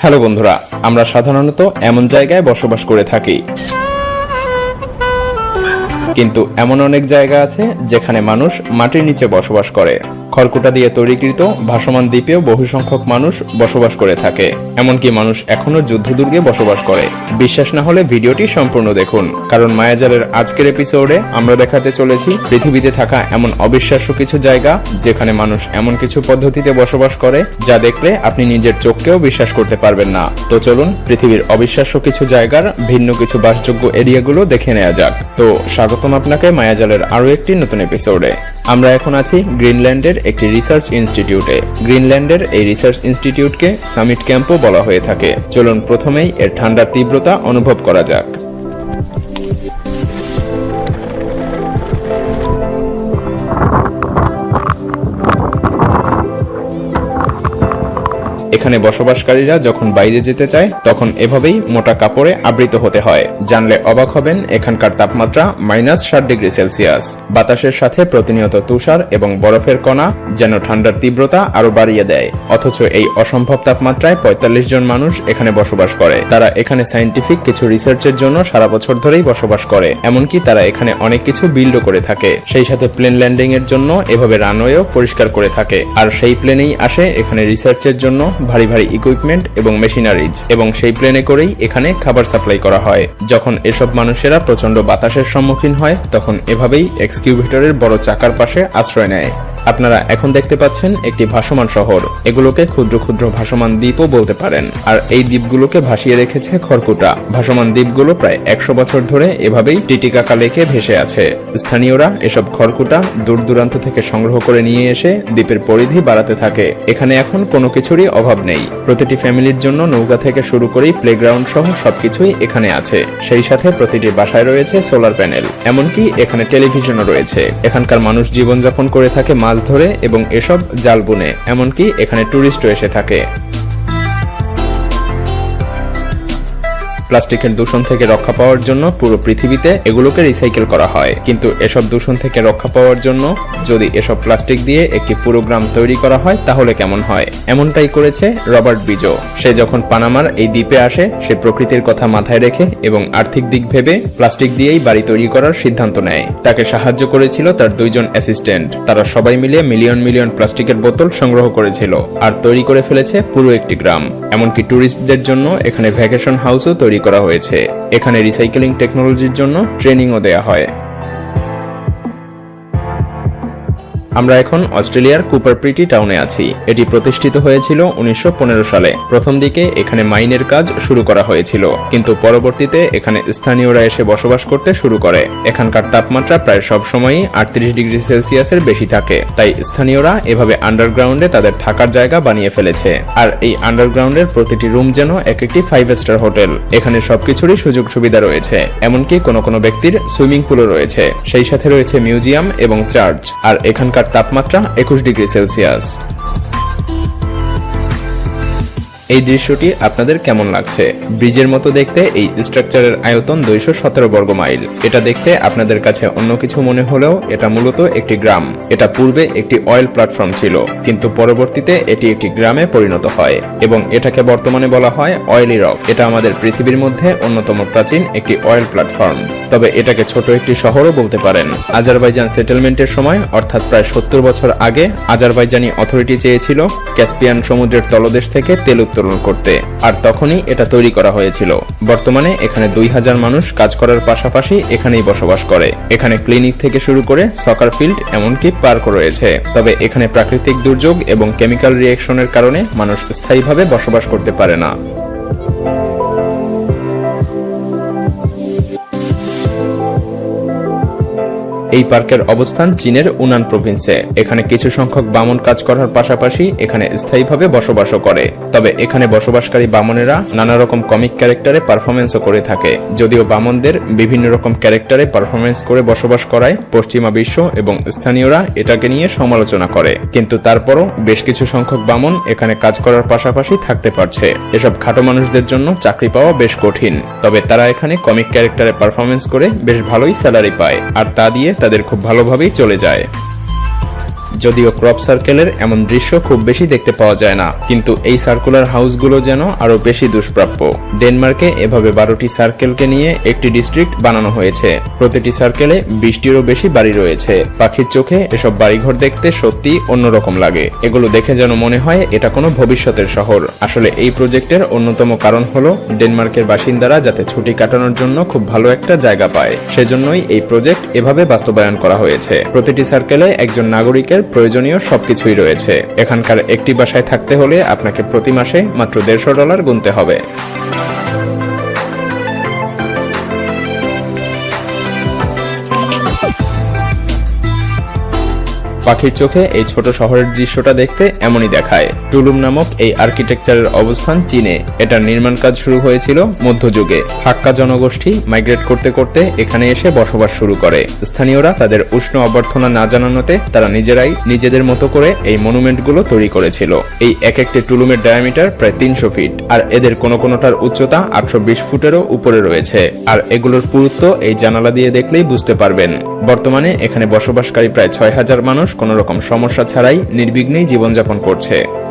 Hello বন্ধুরা, আমরা সাধারণত এমন জায়গায় বসবাস করে থাকি। কিন্তু এমন অনেক জায়গা আছে যেখানে মানুষ মাটির নিচে বসবাস করে। খড়কুটা দিয়ে তৈরিকৃত ভাসমান দ্বীপেও বহু সংখ্যক মানুষ বসবাস করে থাকে। এমনকি মানুষ এখনও যুদ্ধদুর্গে বসবাস করে। বিশ্বাস না হলে ভিডিওটি সম্পূর্ণ দেখুন। কারণ মায়াজালের আজকের এপিসোডে আমরা দেখাতে চলেছি পৃথিবীতে থাকা এমন অবিশ্বাস্য কিছু জায়গা, যেখানে মানুষ এমন কিছু পদ্ধতিতে বসবাস করে, যা দেখলে আপনি নিজের চোখকেও বিশ্বাস করতে পারবেন না। তো চলুন পৃথিবীর অবিশ্বাস্য কিছু জায়গার ভিন্ন কিছু বাসযোগ্য এরিয়াগুলো দেখে নেওয়া যাক। তো স্বাগতম আপনাকে মায়াজালের আরও একটি নতুন এপিসোডে। আমরা এখন আছি গ্রিনল্যান্ডের একটি রিসার্চ ইনস্টিটিউটে গ্রিনল্যান্ডের এই রিসার্চ ইনস্টিটিউটকে সামিট ক্যাম্পও বলা হয়ে থাকে। চলুন প্রথমেই এর ঠান্ডার তীব্রতা অনুভব করা যাক। এখানে বসবাসকারীরা যখন বাইরে যেতে চায়, তখন এভাবেই মোটা কাপড়ে আবৃত হতে হয়। জানলে অবাক হবেন, এখানকার তাপমাত্রা মাইনাস ষাট ডিগ্রি সেলসিয়াস। বাতাসের সাথে প্রতিনিয়ত তুষার এবং বরফের কণা যেন ঠান্ডার তীব্রতা আরও বাড়িয়ে দেয়। অথচ এই অসম্ভব তাপমাত্রায় পঁয়তাল্লিশ জন মানুষ এখানে বসবাস করে। তারা এখানে সাইন্টিফিক কিছু রিসার্চের জন্য সারা বছর ধরেই বসবাস করে। এমনকি তারা এখানে অনেক কিছু বিল্ডও করে থাকে। সেই সাথে প্লেন ল্যান্ডিং এর জন্য এভাবে রানওয়েও পরিষ্কার করে থাকে। আর সেই প্লেনেই আসে এখানে রিসার্চের জন্য ভারী ভারী ইকুইপমেন্ট এবং মেশিনারিজ এবং সেই প্লেনে করেই এখানে খাবার সাপ্লাই করা হয়। যখন এসব মানুষেরা প্রচণ্ড বাতাসের সম্মুখীন হয়, তখন এভাবেই এক্সকিউভেটরের বড় চাকার পাশে আশ্রয় নেয়। আপনারা এখন দেখতে পাচ্ছেন একটি ভাসমান শহর। এগুলোকে ক্ষুদ্র ক্ষুদ্র ভাসমান দ্বীপও বলতে পারেন। আর এই দ্বীপগুলোকে ভাসিয়ে রেখেছে খড়কুটা। ভাসমান দ্বীপগুলো প্রায় একশো বছর ধরে এভাবেই টিটিকাকা লেকে ভেসে আছে। স্থানীয়রা এসব খড়কুটা দূর দূরান্ত থেকে সংগ্রহ করে নিয়ে এসে দ্বীপের পরিধি বাড়াতে থাকে। এখানে এখন কোনো কিছুরই অভাব নেই। প্রতিটি ফ্যামিলির জন্য নৌকা থেকে শুরু করেই প্লেগ্রাউন্ড সহ সবকিছুই এখানে আছে। সেই সাথে প্রতিটি বাসায় রয়েছে সোলার প্যানেল। এমনকি এখানে টেলিভিশনও রয়েছে। এখানকার মানুষ জীবনযাপন করে থাকে মাছ ধরে এবং এসব জাল বুনে এমনকি এখানে টুরিস্টও এসে থাকে। প্লাস্টিকের দূষণ থেকে রক্ষা পাওয়ার জন্য পুরো পৃথিবীতে এগুলোকে রিসাইকেল করা হয়। কিন্তু এসব দূষণ থেকে রক্ষা পাওয়ার জন্য যদি এসব প্লাস্টিক দিয়ে একটি পুরো গ্রাম তৈরি করা হয়, তাহলে কেমন হয়? এমনটাই করেছে রবার্ট বিজো। সে যখন পানামার এই দ্বীপে আসে, সে প্রকৃতির কথা মাথায় রেখে এবং আর্থিক দিক ভেবে প্লাস্টিক দিয়েই বাড়ি তৈরি করার সিদ্ধান্ত নেয়। তাকে সাহায্য করেছিল তার দুইজন অ্যাসিস্ট্যান্ট তারা সবাই মিলে মিলিয়ন মিলিয়ন প্লাস্টিকের বোতল সংগ্রহ করেছিল, আর তৈরি করে ফেলেছে পুরো একটি গ্রাম। এমনকি ট্যুরিস্টদের জন্য এখানে ভ্যাকেশন হাউসও তৈরি করা হয়েছে। এখানে রিসাইকেলিং টেকনোলজির জন্য ট্রেনিংও দেয়া হয়। আমরা এখন অস্ট্রেলিয়ার কুপারপ্রিটি টাউনে আছি। এটি প্রতিষ্ঠিত হয়েছিল উনিশশো সালে। প্রথম দিকে এখানে মাইনের কাজ শুরু করা হয়েছিল, কিন্তু পরবর্তীতে এখানে স্থানীয়রা এসে বসবাস করতে শুরু করে। এখানকার তাপমাত্রা প্রায় সব সময়ই আটত্রিশ ডিগ্রি সেলসিয়াসের বেশি থাকে, তাই স্থানীয়রা এভাবে আন্ডারগ্রাউন্ডে তাদের থাকার জায়গা বানিয়ে ফেলেছে। আর এই আন্ডারগ্রাউন্ডের প্রতিটি রুম যেন এক একটি ফাইভ স্টার হোটেল। এখানে সবকিছুরই সুযোগ সুবিধা রয়েছে, এমনকি কোনো কোনো ব্যক্তির সুইমিং পুলও রয়েছে। সেই সাথে রয়েছে মিউজিয়াম এবং চার্চ। আর এখানকার তাপমাত্রা একুশ ডিগ্রি সেলসিয়াস। এই দৃশ্যটি আপনাদের কেমন লাগছে? ব্রিজের মতো দেখতে এই স্ট্রাকচারের আয়তন দুইশো সতেরো বর্গ মাইল। এটা দেখতে আপনাদের কাছে অন্য কিছু মনে হলেও এটা মূলত একটি গ্রাম। এটা পূর্বে একটি অয়েল প্ল্যাটফর্ম ছিল, কিন্তু পরবর্তীতে এটি একটি গ্রামে পরিণত হয় এবং এটাকে বর্তমানে বলা হয় অয়েলি রক। এটা আমাদের পৃথিবীর মধ্যে অন্যতম প্রাচীন একটি অয়েল প্ল্যাটফর্ম। তবে এটাকে ছোট একটি শহরও বলতে পারেন। আজারবাইজান সেটেলমেন্টের সময়, অর্থাৎ প্রায় সত্তর বছর আগে, আজারবাইজানি অথরিটি চেয়েছিল ক্যাসপিয়ান সমুদ্রের তলদেশ থেকে তেল উত্তোলন করতে। আর তখনই এটা তৈরি করা হয়েছিল। বর্তমানে এখানে দুই হাজার মানুষ কাজ করার পাশাপাশি এখানেই বসবাস করে। এখানে ক্লিনিক থেকে শুরু করে সকার ফিল্ড এমনকি পার্ক রয়েছে। তবে এখানে প্রাকৃতিক দুর্যোগ এবং কেমিক্যাল রিয়েকশনের কারণে মানুষ স্থায়ীভাবে বসবাস করতে পারে না। এই পার্কের অবস্থান চীনের উনান প্রভিন্সে। এখানে কিছু সংখ্যক বামন কাজ করার পাশাপাশি এখানে স্থায়ীভাবে বসবাসও করে। তবে এখানে বসবাসকারী বামনেরা নানা রকম কমিক ক্যারেক্টারে পারফরমেন্সও করে থাকে। যদিও বামনদের বিভিন্ন রকম ক্যারেক্টারে পারফরমেন্স করে বসবাস করায়, পশ্চিমা বিশ্ব এবং স্থানীয়রা এটাকে নিয়ে সমালোচনা করে। কিন্তু তারপরও বেশ কিছু সংখ্যক বামন এখানে কাজ করার পাশাপাশি থাকতে পারছে। এসব খাটো মানুষদের জন্য চাকরি পাওয়া বেশ কঠিন। তবে তারা এখানে কমিক ক্যারেক্টারে পারফরমেন্স করে বেশ ভালোই স্যালারি পায়। আর তা দিয়ে তাদের খুব ভালোভাবেই চলে যায়। যদিও ক্রপ সার্কেলের এমন দৃশ্য খুব বেশি দেখতে পাওয়া যায় না, কিন্তু এই সার্কুলার হাউসগুলো যেন আরও বেশি দুষ্প্রাপ্য। ডেনমার্কে এভাবে বারোটি সার্কেলকে নিয়ে একটি ডিস্ট্রিক্ট বানানো হয়েছে। প্রতিটি সার্কেলে বিশটিরও বেশি বাড়ি রয়েছে। পাখির চোখে এসব বাড়িঘর দেখতে সত্যি অন্যরকম লাগে। এগুলো দেখে যেন মনে হয় এটা কোনো ভবিষ্যতের শহর। আসলে এই প্রজেক্টের অন্যতম কারণ হলো ডেনমার্কের বাসিন্দারা যাতে ছুটি কাটানোর জন্য খুব ভালো একটা জায়গা পায়। সেজন্যই এই প্রজেক্ট এভাবে বাস্তবায়ন করা হয়েছে। প্রতিটি সার্কেলে একজন নাগরিকের প্রয়োজনীয় সবকিছুই রয়েছে। এখানকার একটি বাসায় থাকতে হলে আপনাকে প্রতি মাসে মাত্র দেড়শো ডলার গুনতে হবে। পাখির চোখে এই ছোট শহরের দৃশ্যটা দেখতে এমনই দেখায়। টুলুম নামক এই আর্কিটেকচারের অবস্থান চীনে। এটার নির্মাণ কাজ শুরু হয়েছিল মধ্যযুগে। হাক্কা জনগোষ্ঠী মাইগ্রেট করতে করতে এখানে এসে বসবাস শুরু করে। স্থানীয়রা তাদের উষ্ণ অভ্যর্থনা না জানানোতে তারা নিজেরাই নিজেদের মতো করে এই মনুমেন্টগুলো তৈরি করেছিল। এই এক একটি টুলুমের ডায়ামিটার প্রায় তিনশো ফিট আর এদের কোনো কোনোটার উচ্চতা আটশো বিশ ফুটেরও উপরে রয়েছে। আর এগুলোর পুরুত্ব এই জানালা দিয়ে দেখলেই বুঝতে পারবেন। বর্তমানে এখানে বসবাসকারী প্রায় ছয় হাজার মানুষ কোনো রকম সমস্যা ছাড়াই নির্বিঘ্নেই জীবনযাপন করছে।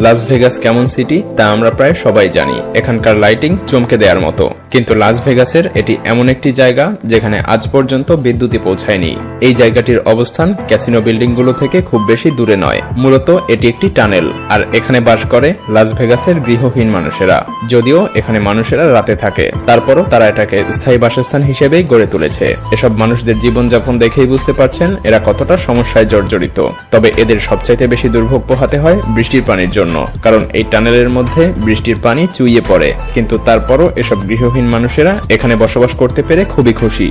লাস ভেগাস কেমন সিটি তা আমরা প্রায় সবাই জানি। এখানকার লাইটিং চমকে দেওয়ার মতো। কিন্তু লাস ভেগাসের এটি এমন একটি জায়গা যেখানে আজ পর্যন্ত বিদ্যুৎই পৌঁছায়নি। এই জায়গাটির অবস্থান ক্যাসিনো বিল্ডিংগুলো থেকে খুব বেশি দূরে নয়। মূলত এটি একটি টানেল আর এখানে বাস করে লাস ভেগাসের গৃহহীন মানুষেরা। যদিও এখানে মানুষেরা রাতে থাকে। তারপরও তারা এটাকে স্থায়ী বাসস্থান হিসেবেই গড়ে তুলেছে। এসব মানুষদের জীবনযাপন দেখেই বুঝতে পারছেন এরা কতটা সমস্যায় জর্জরিত। তবে এদের সবচাইতে বেশি দুর্ভোগ পোহাতে হয় বৃষ্টির পানির জন্য, কারণ এই টানেলের মধ্যে বৃষ্টির পানি চুইয়ে পড়ে, কিন্তু তারপরও এসব গৃহহীন মানুষেরা এখানে বসবাস করতে পেরে খুবই খুশি।